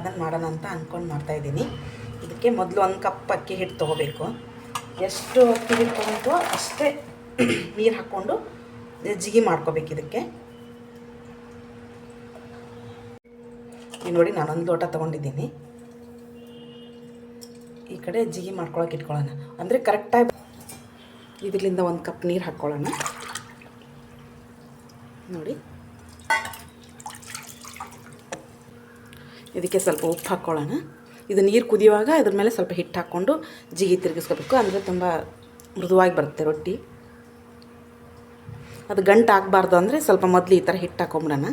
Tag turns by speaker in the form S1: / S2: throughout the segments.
S1: ಅದನ್ನು ಮಾಡೋಣ ಅಂತ ಅಂದ್ಕೊಂಡು ಮಾಡ್ತಾಯಿದ್ದೀನಿ ಇದಕ್ಕೆ ಮೊದಲು ಒಂದು ಕಪ್ ಅಕ್ಕಿ ಹಿಟ್ಟು ತೊಗೋಬೇಕು. ಎಷ್ಟು ಅಕ್ಕಿ ಹಿಟ್ಟು ತೊಗೊಂಡು ಅಷ್ಟೇ ನೀರು ಹಾಕ್ಕೊಂಡು ಜಿಗಿ ಮಾಡ್ಕೋಬೇಕು ಇದಕ್ಕೆ. ನೋಡಿ ನಾನೊಂದು ಲೋಟ ತೊಗೊಂಡಿದ್ದೀನಿ. ಈ ಕಡೆ ಜಿಗಿ ಮಾಡ್ಕೊಳಕ್ಕೆ ಇಟ್ಕೊಳ್ಳೋಣ. ಅಂದರೆ ಕರೆಕ್ಟಾಗಿ ಇದರಿಂದ ಒಂದು ಕಪ್ ನೀರು ಹಾಕ್ಕೊಳ್ಳೋಣ. ನೋಡಿ. ಇದಕ್ಕೆ ಸ್ವಲ್ಪ ಉಪ್ಪು ಹಾಕ್ಕೊಳ್ಳೋಣ. ಇದು ನೀರು ಕುದಿಯುವಾಗ ಅದ್ರ ಮೇಲೆ ಸ್ವಲ್ಪ ಹಿಟ್ಟು ಹಾಕ್ಕೊಂಡು ಜಿಗಿ ತಿರುಗಿಸ್ಕೋಬೇಕು. ಅಂದರೆ ತುಂಬ ಮೃದುವಾಗಿ ಬರುತ್ತೆ ರೊಟ್ಟಿ. ಅದು ಗಂಟು ಹಾಕ್ಬಾರ್ದು ಅಂದರೆ ಸ್ವಲ್ಪ ಮೊದಲು ಈ ಥರ ಹಿಟ್ಟು ಹಾಕೊಂಬಿಡೋಣ.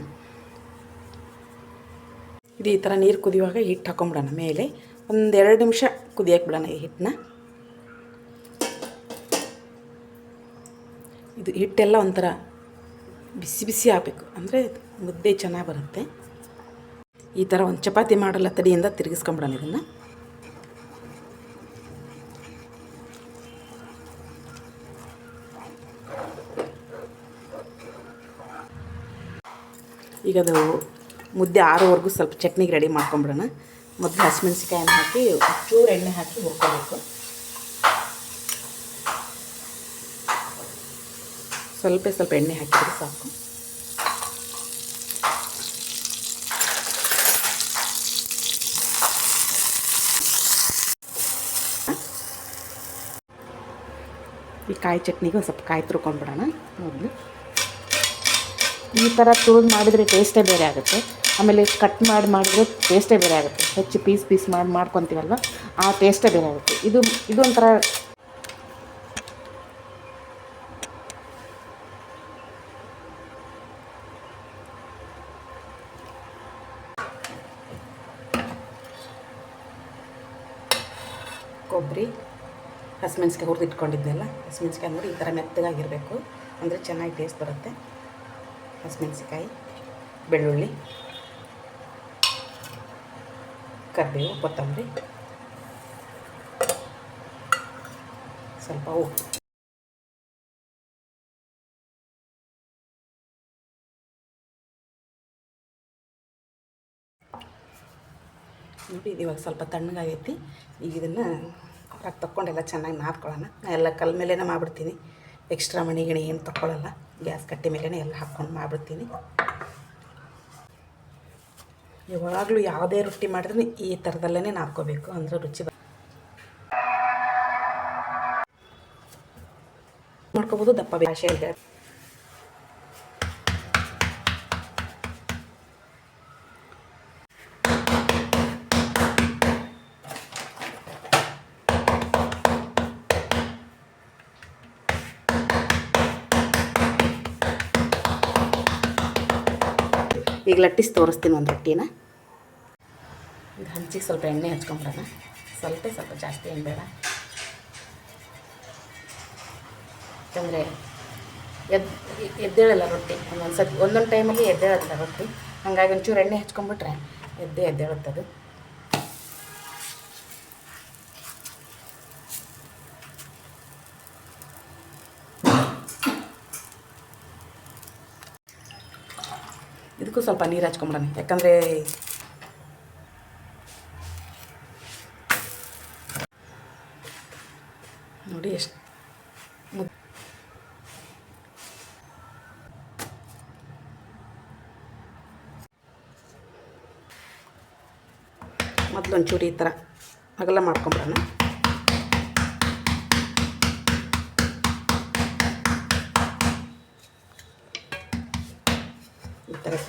S1: ಇದು ಈ ಥರ ನೀರು ಕುದಿಯುವಾಗ ಹಿಟ್ಟು ಹಾಕೊಂಬಿಡೋಣ ಮೇಲೆ. ಒಂದು ಎರಡು ನಿಮಿಷ ಕುದಿಯಕ್ಕೆ ಬಿಡೋಣ ಈ ಹಿಟ್ಟನ್ನ. ಇದು ಹಿಟ್ಟೆಲ್ಲ ಒಂಥರ ಬಿಸಿ ಬಿಸಿ ಆಗಬೇಕು. ಅಂದರೆ ಮುದ್ದೆ ಚೆನ್ನಾಗಿ ಬರುತ್ತೆ. ಈ ಥರ ಒಂದು ಚಪಾತಿ ಮಾಡಲ್ಲ ತಡಿಯಿಂದ ತಿರುಗಿಸ್ಕೊಂಬಿಡೋಣ ಇದನ್ನು. ಈಗ ಅದು ಮುದ್ದೆ ಆರೋವರೆಗೂ ಸ್ವಲ್ಪ ಚಟ್ನಿಗೆ ರೆಡಿ ಮಾಡ್ಕೊಂಬಿಡೋಣ. ಮೊದಲು ಹಸಿಮೆಣ್ಸಿಕಾಯನ್ನು ಹಾಕಿ ಚೂರು ಎಣ್ಣೆ ಹಾಕಿ ಹುರ್ಕೋಬೇಕು. ಸ್ವಲ್ಪ ಸ್ವಲ್ಪ ಎಣ್ಣೆ ಹಾಕಿದರೆ ಸಾಕು. ಈ ಕಾಯಿ ಚಟ್ನಿಗೆ ಒಂದು ಸ್ವಲ್ಪ ಕಾಯಿ ತುರ್ಕೊಂಡ್ಬಿಡೋಣ. ಮೊದಲು ಈ ಥರ ತುಳಿದು ಮಾಡಿದರೆ ಟೇಸ್ಟೇ ಬೇರೆ ಆಗುತ್ತೆ. ಆಮೇಲೆ ಕಟ್ ಮಾಡಿ ಮಾಡಿದ್ರೆ ಟೇಸ್ಟೇ ಬೇರೆ ಆಗುತ್ತೆ. ಹೆಚ್ಚು ಪೀಸ್ ಪೀಸ್ ಮಾಡಿ ಮಾಡ್ಕೊತೀವಲ್ವ? ಆ ಟೇಸ್ಟೇ ಬೇರೆ ಆಗುತ್ತೆ. ಇದು ಇದು ಒಂಥರ ಕೊಬ್ಬರಿ. ಹಸಿಮೆಣ್ಸಿಕಾಯಿ ಹುರಿದು ಇಟ್ಕೊಂಡಿದ್ದೆಲ್ಲ ಹಸಿಮೆಣ್ಸಿಕಾಯಿ ನೋಡಿ ಈ ಥರ ಮೆತ್ತಗಾಗಿರಬೇಕು. ಅಂದರೆ ಚೆನ್ನಾಗಿ ಟೇಸ್ಟ್ ಬರುತ್ತೆ. ಹಸಿಮೆಣ್ಸಿಕಾಯಿ ಬೆಳ್ಳುಳ್ಳಿ, ಕರಿಬೇವು, ಕೊತ್ತಂಬರಿ. ಸ್ವಲ್ಪ ಉಪ್ಪು. ನೋಡಿ ಇದು ಇವಾಗ ಸ್ವಲ್ಪ ತಣ್ಣಗಾಗೈತಿ. ಈಗ ಇದನ್ನು ಹೊರಗೆ ತಕ್ಕೊಂಡೆಲ್ಲ ಚೆನ್ನಾಗಿ ನಾದ್ಕೊಳ್ಳೋಣ. ನಾ ಎಲ್ಲ ಕಲ್ ಮೇಲೇ ಮಾಡಿಬಿಡ್ತೀನಿ. ಎಕ್ಸ್ಟ್ರಾ ಮಣಿ ಗಿಣಿ ಏನು ತಗೊಳ್ಳಲ್ಲ ಗ್ಯಾಸ್ ಕಟ್ಟೆ ಮೇಲೇ ಎಲ್ಲ ಹಾಕ್ಕೊಂಡು ಮಾಡಿಬಿಡ್ತೀನಿ. ಯಾವಾಗಲೂ ಯಾವುದೇ ರೊಟ್ಟಿ ಮಾಡಿದ್ರೆ ಈ ಥರದಲ್ಲೇ ನಾದ್ಕೋಬೇಕು. ಅಂದರೆ ರುಚಿ ಮಾಡ್ಕೋಬೋದು ದಪ್ಪ ಭಾಷೆ ಇದೆ ಈಗ ಲಟ್ಟಿಸಿ ತೋರಿಸ್ತೀನಿ ಒಂದು ರೊಟ್ಟಿನ. ಈಗ ಹಂಚಿಗೆ ಸ್ವಲ್ಪ ಎಣ್ಣೆ ಹಚ್ಕೊಂಬಿಡೋಣ ಸ್ವಲ್ಪ ಸ್ವಲ್ಪ ಜಾಸ್ತಿ ಏನು ಬೇಡ. ಯಾಕಂದರೆ ಎದ್ ಎದ್ದೇಳಲ್ಲ ರೊಟ್ಟಿ. ಒಂದೊಂದು ಸತಿ ಒಂದೊಂದು ಟೈಮಲ್ಲಿ ಎದ್ದೇಳಲ್ಲ ರೊಟ್ಟಿ. ಹಾಗಾಗಿ ಒಂಚೂರು ಎಣ್ಣೆ ಹಚ್ಕೊಂಬಿಟ್ರೆ ಎದ್ದೇ ಎದ್ದೇಳುತ್ತದು. ಇದಕ್ಕೂ ಸ್ವಲ್ಪ ನೀರು ಹಚ್ಕೊಂಬಿಡೋಣ ಯಾಕಂದರೆ ನೋಡಿ ಎಷ್ಟು ಮುದ್ ಮೊದಲು ಒಂಚೂರು ಈ ಥರ ಅಗಲ ಮಾಡ್ಕೊಂಬಿಡೋಣ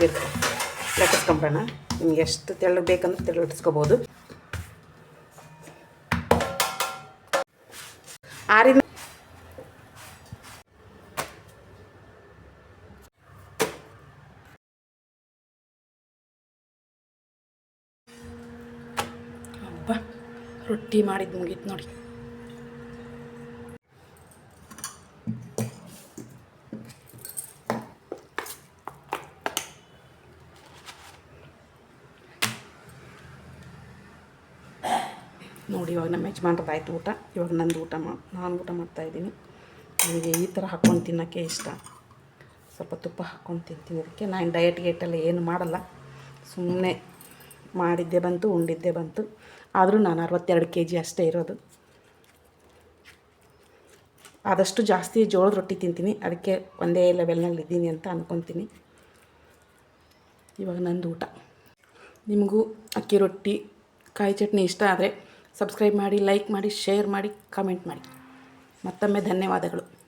S1: ಈ ಲಟ್ಟಿಸ್ಕೊಂಬೋಣ ನಿಮ್ಗೆ ಎಷ್ಟು ತೆಳ್ಳಗೆ ಬೇಕಂದ್ರೆ ತೆಳ್ಳ ಲಟ್ಟಿಸ್ಕೋಬೋದು ಆರಿಂದ ರೊಟ್ಟಿ ಮಾಡಿದ್ದು ಮುಗೀತು ನೋಡಿ. ನೋಡಿ, ಇವಾಗ ನಮ್ಮ ಯಜಮಾನ್ರದ್ದು ಆಯಿತು ಊಟ. ಇವಾಗ ನಂದು ಊಟ ಮಾ, ನಾನು ಊಟ ಮಾಡ್ತಾಯಿದ್ದೀನಿ ನನಗೆ ಈ ಥರ ಹಾಕ್ಕೊಂಡು ತಿನ್ನೋಕ್ಕೆ ಇಷ್ಟ. ಸ್ವಲ್ಪ ತುಪ್ಪ ಹಾಕ್ಕೊಂಡು ತಿಂತೀನಿ ಅದಕ್ಕೆ ನಾನು ಡಯಟ್ ಗೇಟೆಲ್ಲ ಏನು ಮಾಡಲ್ಲ. ಸುಮ್ಮನೆ ಮಾಡಿದ್ದೆ ಬಂತು, ಉಂಡಿದ್ದೆ ಬಂತು. ಆದರೂ ನಾನು ಅರವತ್ತೆರಡು ಕೆ ಜಿ ಅಷ್ಟೇ ಇರೋದು. ಆದಷ್ಟು ಜಾಸ್ತಿ ಜೋಳದ ರೊಟ್ಟಿ ತಿಂತೀನಿ. ಅದಕ್ಕೆ ಒಂದೇ ಲೆವೆಲ್ನಲ್ಲಿ ಇದ್ದೀನಿ ಅಂತ ಅಂದ್ಕೊತೀನಿ ಇವಾಗ ನಂದು ಊಟ. ನಿಮಗೂ ಅಕ್ಕಿ ರೊಟ್ಟಿ, ಕಾಯಿ ಚಟ್ನಿ ಇಷ್ಟ ಆದರೆ ಸಬ್ಸ್ಕ್ರೈಬ್ ಮಾಡಿ ಲೈಕ್ ಮಾಡಿ ಶೇರ್ ಮಾಡಿ ಕಮೆಂಟ್ ಮಾಡಿ. ಮತ್ತೊಮ್ಮೆ ಧನ್ಯವಾದಗಳು.